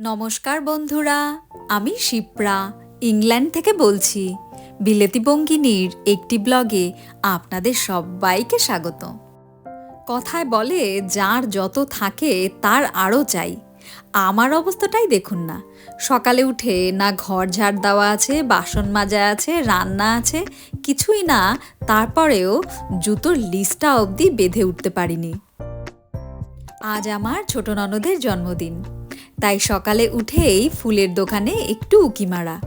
নমস্কার বন্ধুরা, আমি শিপ্রা, ইংল্যান্ড থেকে বলছি। বিলেতি বঙ্গিনীর একটি ব্লগে আপনাদের সবাইকে স্বাগত। কথায় বলে, যার যত থাকে তার আরও চাই। আমার অবস্থাটাই দেখুন না। সকালে উঠে না ঘর ঝাড় দেওয়া আছে, বাসন মাজা আছে, রান্না আছে, কিছুই না, তারপরেও জুতোর লিস্টটা অবধি বেঁধে উঠতে পারিনি। আজ আমার ছোট ননদের জন্মদিন। তাই সকালে উঠেই ফুলের দোকানে একটু উকি মারা।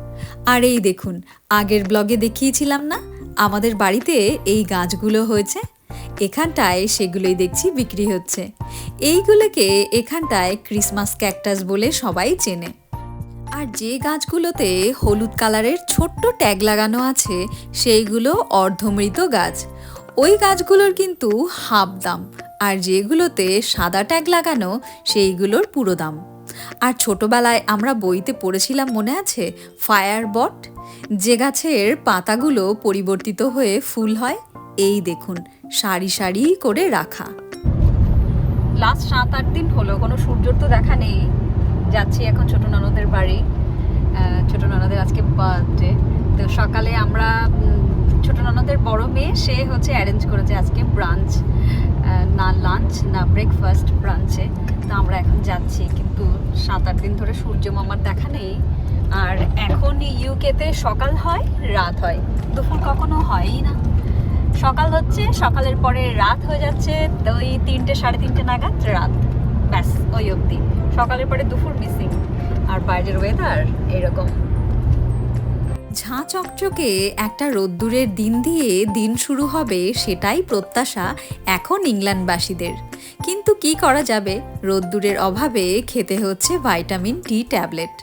আর এই দেখুন, আগের ব্লগে দেখিয়েছিলাম না, আমাদের বাড়িতে এই গাছগুলো হয়েছে। এখানটায় সেগুলোই দেখছি বিক্রি হচ্ছে। এইগুলোকে এখানটায় ক্রিসমাস ক্যাকটাস বলে সবাই চেনে। আর যে গাছগুলোতে হলুদ কালারের ছোট্ট ট্যাগ লাগানো আছে, সেইগুলো অর্ধমৃত গাছ। ওই গাছগুলোর কিন্তু হাফ দাম, আর যেগুলোতে সাদা ট্যাগ লাগানো, সেইগুলোর পুরো দাম। আর ছোটবেলায় আমরা বইতে পড়েছিলাম, মনে আছে? ফায়ার বট যে গাছের পাতাগুলো পরিবর্তিত হয়ে ফুল হয়, এই দেখুন, সারি সারি করে রাখা। লাস্ট সাত, আট দিন হলো, কোনো সূর্যর তো দেখা নেই। যাচ্ছি এখন ছোট ননদের বাড়ি। ছোট ননদের আজকে বার্থডে তো সকালে আমরা ছোট ননদের বড় মেয়ে, সে হচ্ছে অ্যারেঞ্জ করেছে আজকে ব্রাঞ্চ না লাঞ্চ না ব্রেকফাস্ট ব্রাঞ্চে তো আমরা এখন যাচ্ছি, কিন্তু সাত আট দিন ধরে সূর্য মামার দেখা নেই। আর এখন ইউকেতে সকাল হয়, রাত হয়। দুপুর কখনো হয়ই না। সকাল হচ্ছে, সকালের পরে রাত হয়ে যাচ্ছে, ওই তিনটে, সাড়ে তিনটে নাগাদ রাত। ব্যাস, ওই অবধি। সকালের পরে দুপুর মিসিং আর বাইরের ওয়েদার এরকম। ঝাঁ চকচকে একটা রোদ্দুরের দিন দিয়ে দিন শুরু হবে সেটাই প্রত্যাশা এখন ইংল্যান্ডবাসীদের। কিন্তু কি করা যাবে? রোদ্দুরের অভাবে খেতে হচ্ছে ভাইটামিন ডি ট্যাবলেট।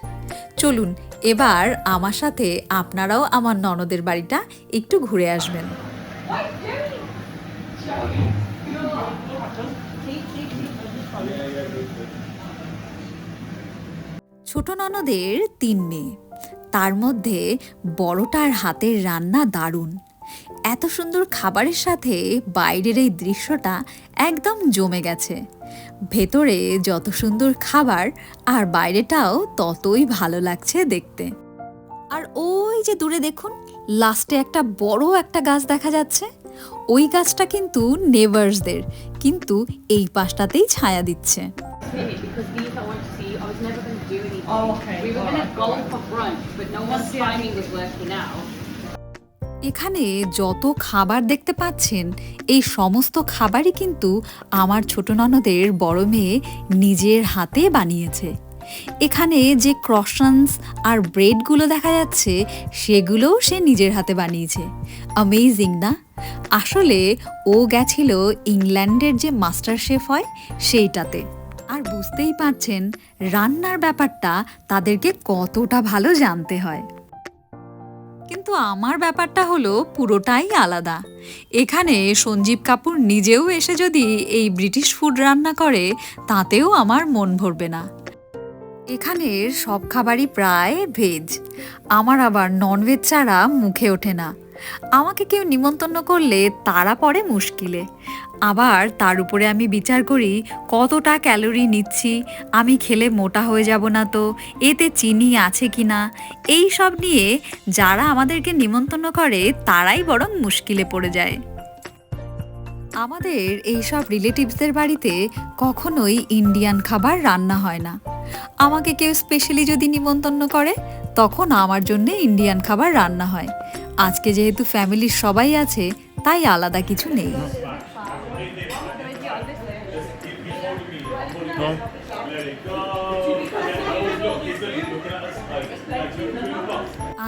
চলুন, এবার আমার সাথে আপনারাও আমার ননদের বাড়িটা একটু ঘুরে আসবেন। ছোট ননদের তিন মেয়ে। তার মধ্যে বড়টার হাতের রান্না দারুণ। এত সুন্দর খাবারের সাথে বাইরের এই দৃশ্যটা একদম জমে গেছে। ভেতরে যত সুন্দর খাবার আর বাইরেটাও ততই ভালো লাগছে দেখতে। আর ওই যে দূরে দেখুন, লাস্টে একটা বড় একটা গাছ দেখা যাচ্ছে। ওই গাছটা কিন্তু নেভার্সদের কিন্তু এই পাশটাতেই ছায়া দিচ্ছে। Okay. We were go for brunch, but no one's timing was working out. এখানে যত খাবার দেখতে পাচ্ছেন এই সমস্ত খাবারই কিন্তু আমার ছোট ননদের বড় মেয়ে নিজের হাতে বানিয়েছে। এখানে যে ক্রশনস আর ব্রেডগুলো দেখা যাচ্ছে সেগুলোও সে নিজের হাতে বানিয়েছে। অ্যামেজিং না? আসলে ও গেছিল ইংল্যান্ডের যে মাস্টার শেফ হয় সেইটাতে। আর বুঝতেই পারছেন, রান্নার ব্যাপারটা তাদেরকে কতটা ভালো জানতে হয়। কিন্তু আমার ব্যাপারটা হলো পুরোটাই আলাদা। এখানে সঞ্জীব কাপুর নিজেও এসে যদি এই ব্রিটিশ ফুড রান্না করে, তাতেও আমার মন ভরবে না। এখানের সব খাবারই প্রায় ভেজ। আমার আবার ননভেজ ছাড়া মুখে ওঠে না। আমাকে কেউ নিমন্ত্রণ করলে তারা পড়ে মুশকিলে। আবার তার উপরে আমি বিচার করি, কতটা ক্যালোরি নিচ্ছি, আমি খেলে মোটা হয়ে যাব না তো, এতে চিনি আছে কি না এই সব নিয়ে যারা আমাদেরকে নিমন্ত্রণ করে, তারাই বরং মুশকিলে পড়ে যায়। আমাদের এইসব রিলেটিভসদের বাড়িতে কখনোই ইন্ডিয়ান খাবার রান্না হয় না। আমাকে কেউ স্পেশালি যদি নিমন্ত্রণ করে, তখন আমার জন্য ইন্ডিয়ান খাবার রান্না হয়। আজকে যেহেতু ফ্যামিলির সবাই আছে, তাই আলাদা কিছু নেই।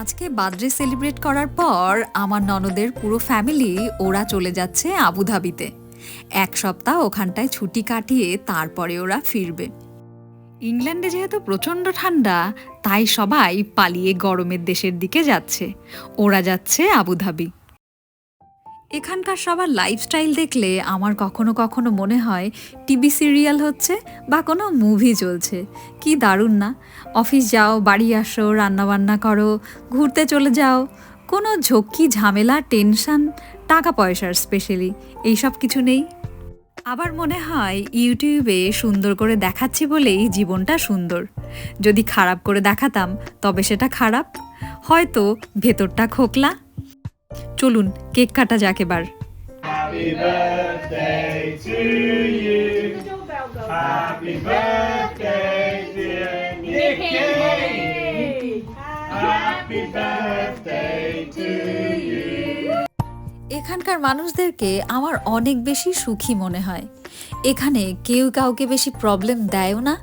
আজকে বার্থডে সেলিব্রেট করার পর আমার ননদের পুরো ফ্যামিলি, ওরা চলে যাচ্ছে আবুধাবিতে। এক সপ্তাহ ওখানটায় ছুটি কাটিয়ে তারপরে ওরা ফিরবে। ইংল্যান্ডে যেহেতু প্রচণ্ড ঠান্ডা তাই সবাই পালিয়ে গরমের দেশের দিকে যাচ্ছে। ওরা যাচ্ছে আবুধাবি। এখানকার সবার লাইফস্টাইল দেখলে আমার কখনো কখনো মনে হয় টিভি সিরিয়াল হচ্ছে বা কোনো মুভি চলছে। কি দারুণ না? অফিস যাও, বাড়ি আসো, রান্নাবান্না করো, ঘুরতে চলে যাও। কোনো ঝক্কি, ঝামেলা, টেনশন, টাকা পয়সার স্পেশালি এইসব কিছু নেই। আবার মনে হয় ইউটিউবে সুন্দর করে দেখাচ্ছি বলেই জীবনটা সুন্দর। যদি খারাপ করে দেখাতাম তবে সেটা খারাপ। হয়তো ভেতরটা খোকলা। চলুন কেক কাটা যাক এবার। Happy birthday to এখানকার মানুষদেরকে আমার অনেক বেশি সুখী মনে হয়। এখানে কেউ কাউকে বেশি প্রবলেম দেয়ও না,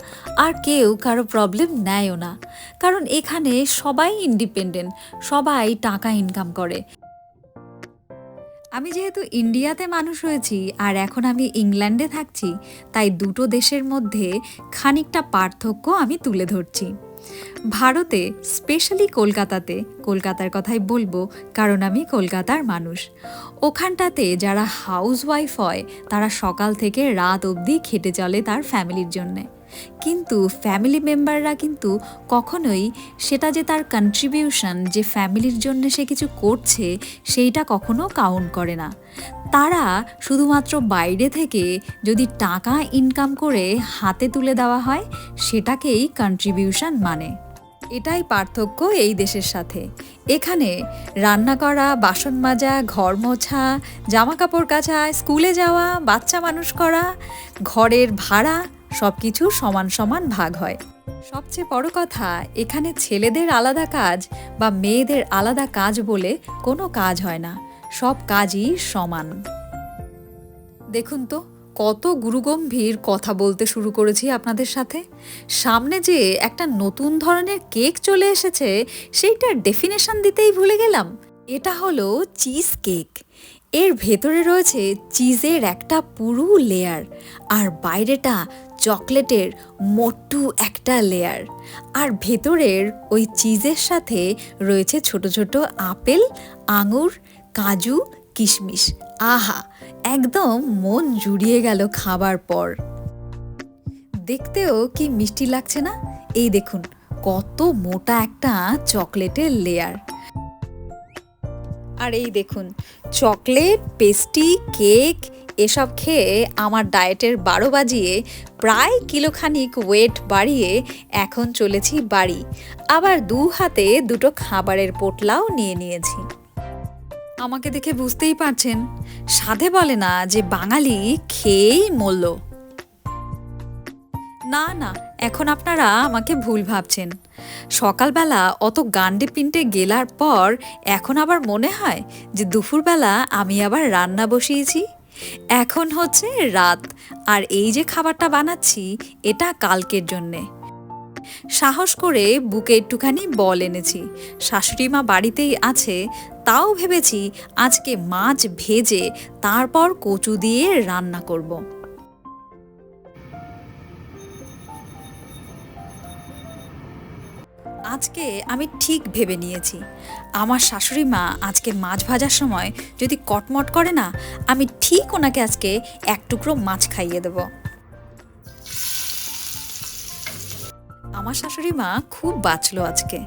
আর কেউ কারও প্রবলেম নেয়ও না। কারণ এখানে সবাই ইন্ডিপেন্ডেন্ট সবাই টাকা ইনকাম করে। আমি যেহেতু ইন্ডিয়াতে মানুষ হয়েছি, আর এখন আমি ইংল্যান্ডে থাকছি, তাই দুটো দেশের মধ্যে খানিকটা পার্থক্য আমি তুলে ধরছি। ভারতে স্পেশালি কলকাতাতে, কলকাতার কথাই বলব, কারণ আমি কলকাতার মানুষ। ওখানটাতে যারা হাউস ওয়াইফ হয়, তারা সকাল থেকে রাত অবধি খেটে চলে তার ফ্যামিলির জন্যে। কিন্তু ফ্যামিলি মেম্বাররা কিন্তু কখনোই সেটা যে তার কন্ট্রিবিউশন যে ফ্যামিলির জন্য সে কিছু করছে, সেইটা কখনো কাউন্ট করে না। তারা শুধুমাত্র বাইরে থেকে যদি টাকা ইনকাম করে হাতে তুলে দেওয়া হয়, সেটাকেই কন্ট্রিবিউশন মানে। এটাই পার্থক্য এই দেশের সাথে। এখানে রান্না করা, বাসন মাজা, ঘর মোছা জামা কাপড় কাচা, স্কুলে যাওয়া, বাচ্চা মানুষ করা, ঘরের ভাড়া সব কিছু সমান সমান ভাগ হয়। সবচেয়ে বড় কথা, এখানে ছেলেদের আলাদা কাজ বা মেয়েদের আলাদা কাজ বলে কোনো কাজ হয় না। সব কাজই সমান। দেখুন তো, কত গুরুগম্ভীর কথা বলতে শুরু করেছি আপনাদের সাথে। সামনে যে একটা নতুন ধরনের কেক চলে এসেছে, সেইটার ডেফিনেশন দিতেই ভুলে গেলাম। এটা হলো চিজ কেক। এর ভেতরে রয়েছে চিজের একটা পুরু লেয়ার আর বাইরেটা চকলেটের মোট্টু একটা লেয়ার আর ভেতরের ওই চিজের সাথে রয়েছে ছোট ছোট আপেল, আঙুর, কাজু, কিশমিশ। আহা, একদম মন জুড়িয়ে গেল খাবার পর। দেখতেও কি মিষ্টি লাগছে না? এই দেখুন, কত মোটা একটা চকলেটের লেয়ার আর এই দেখুন, চকলেট, পেস্টি, কেক এসব খেয়ে আমার ডায়েটের বারো বাজিয়ে প্রায় কিলোখানিক ওয়েট বাড়িয়ে এখন চলেছি বাড়ি। আবার দু হাতে দুটো খাবারের পোটলাও নিয়ে নিয়েছি। আমাকে দেখে বুঝতেই পারছেন, সাধে বলে না যে বাঙালি খেয়েই মূল্য। না না, এখন আপনারা আমাকে ভুল ভাবছেন। সকালবেলা অত গান্ডে পিন্টে গেলার পর এখন আবার মনে হয় যে দুপুরবেলা আমি আবার রান্না বসিয়েছি। এখন হচ্ছে রাত, আর এই যে খাবারটা বানাচ্ছি, এটা কালকের জন্যে। সাহস করে বুকে একটুখানি বল এনেছি। শাশুড়ি মা বাড়িতেই আছে, তাও ভেবেছি আজকে মাছ ভেজে তারপর কচু দিয়ে রান্না করব। আজকে আমি ঠিক ভেবে নিয়েছি। আমার শাশুড়ি মা আজকে মাছ ভাজার সময় যদি কটমট করে না, আমি ঠিক ওনাকে আজকে এক টুকরো মাছ খাইয়ে দেবো। আমার শাশুড়ি মা খুব বাঁচলো আজকে।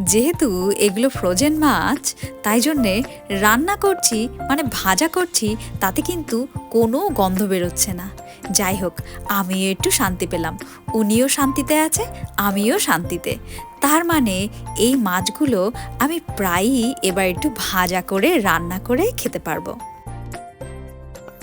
যেহেতু এগুলো ফ্রোজেন মাছ, তাই জন্যে রান্না করছি মানে ভাজা করছি, তাতে কিন্তু কোনো গন্ধ বেরোচ্ছে না। যাই হোক, আমিও একটু শান্তি পেলাম। উনিও শান্তিতে আছে, আমিও শান্তিতে। তার মানে এই মাছগুলো আমি প্রায়ই এবার একটু ভাজা করে, রান্না করে খেতে পারব।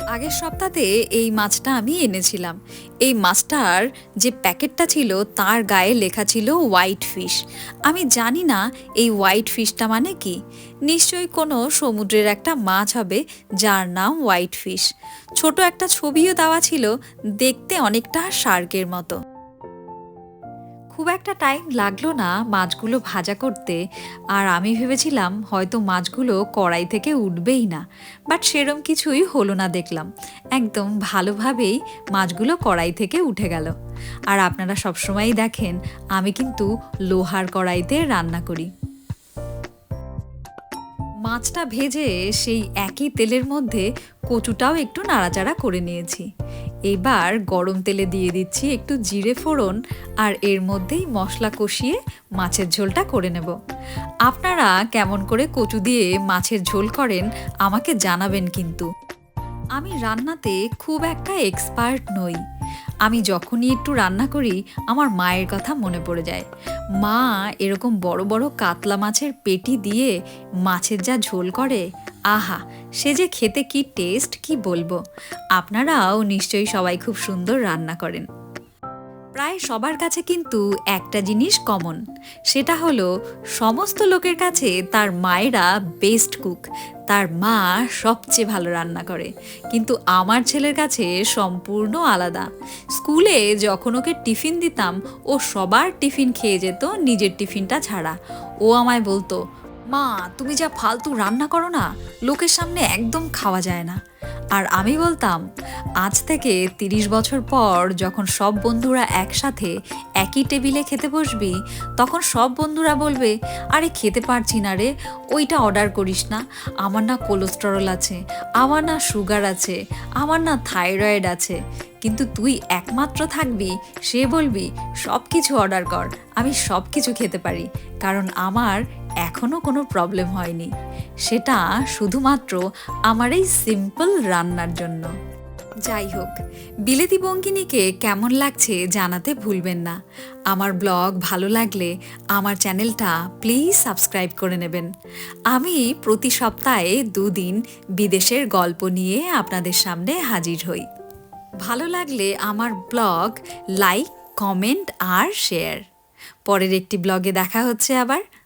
আগের সপ্তাহে এই মাছটা আমি এনেছিলাম। এই মাছটার যে প্যাকেটটা ছিল, তার গায়ে লেখা ছিল হোয়াইট ফিশ। আমি জানি না এই হোয়াইট ফিশটা মানে কি। নিশ্চয়ই কোনো সমুদ্রের একটা মাছ হবে যার নাম হোয়াইট ফিশ। ছোট একটা ছবিও দেওয়া ছিল দেখতে অনেকটা শার্কের মতো। খুব একটা টাইম লাগল না মাছগুলো ভাজা করতে। আর আমি ভেবেছিলাম হয়তো মাছগুলো কড়াই থেকে উঠবেই না। বাট সেরম কিছুই হলো না দেখলাম। একদম ভালোভাবেই মাছগুলো কড়াই থেকে উঠে গেল। আর আপনারা সবসময়ই দেখেন, আমি কিন্তু লোহার কড়াইতে রান্না করি। মাছটা ভেজে সেই একই তেলের মধ্যে কচুটাও একটু নাড়াচাড়া করে নিয়েছি। এবার গরম তেলে দিয়ে দিচ্ছি একটু জিরে ফোড়ন আর এর মধ্যেই মশলা কষিয়ে মাছের ঝোলটা করে নেব। আপনারা কেমন করে কচু দিয়ে মাছের ঝোল করেন আমাকে জানাবেন কিন্তু। আমি রান্নাতে খুব একটা এক্সপার্ট নই। আমি যখনই একটু রান্না করি, আমার মায়ের কথা মনে পড়ে যায়। মা এরকম বড় বড় কাতলা মাছের পেটি দিয়ে মাছের যা ঝোল করে আহা, সে যে খেতে কি টেস্ট কি বলব? আপনারাও নিশ্চয়ই সবাই খুব সুন্দর রান্না করেন। প্রায় সবার কাছে কিন্তু একটা জিনিস কমন সেটা হলো সমস্ত লোকের কাছে তার মায়েরা বেস্ট কুক তার মা সবচেয়ে ভালো রান্না করে। কিন্তু আমার ছেলের কাছে সম্পূর্ণ আলাদা। স্কুলে যখন ওকে টিফিন দিতাম, ও সবার টিফিন খেয়ে যেত, নিজের টিফিনটা ছাড়া। ও আমায় বলতো মা, তুমি যা ফালতু রান্না করো না, লোকের সামনে একদম খাওয়া যায় না। আর আমি বলতাম, আজ থেকে তিরিশ বছর পর যখন সব বন্ধুরা একসাথে একই টেবিলে খেতে বসবি, তখন সব বন্ধুরা বলবে, আরে খেতে পারছি না রে, ওইটা অর্ডার করিস না। আমার না কোলেস্টেরল আছে, আমার না সুগার আছে, আমার না থাইরয়েড আছে। কিন্তু তুই একমাত্র থাকবি, সে বলবি সব কিছু অর্ডার কর, আমি সব কিছু খেতে পারি। কারণ আমার এখনও কোনো প্রবলেম হয়নি। সেটা শুধুমাত্র আমার এই সিম্পল রান্নার জন্য। যাই হোক, বিলেতি বঙ্গিনীকে কেমন লাগছে জানাতে ভুলবেন না। আমার ব্লগ ভালো লাগলে আমার চ্যানেলটা প্লিজ সাবস্ক্রাইব করে নেবেন। আমি প্রতি সপ্তাহে দুদিন বিদেশের গল্প নিয়ে আপনাদের সামনে হাজির হই। ভালো লাগলে আমার ব্লগ লাইক কমেন্ট আর শেয়ার পরের একটি ব্লগে দেখা হচ্ছে আবার।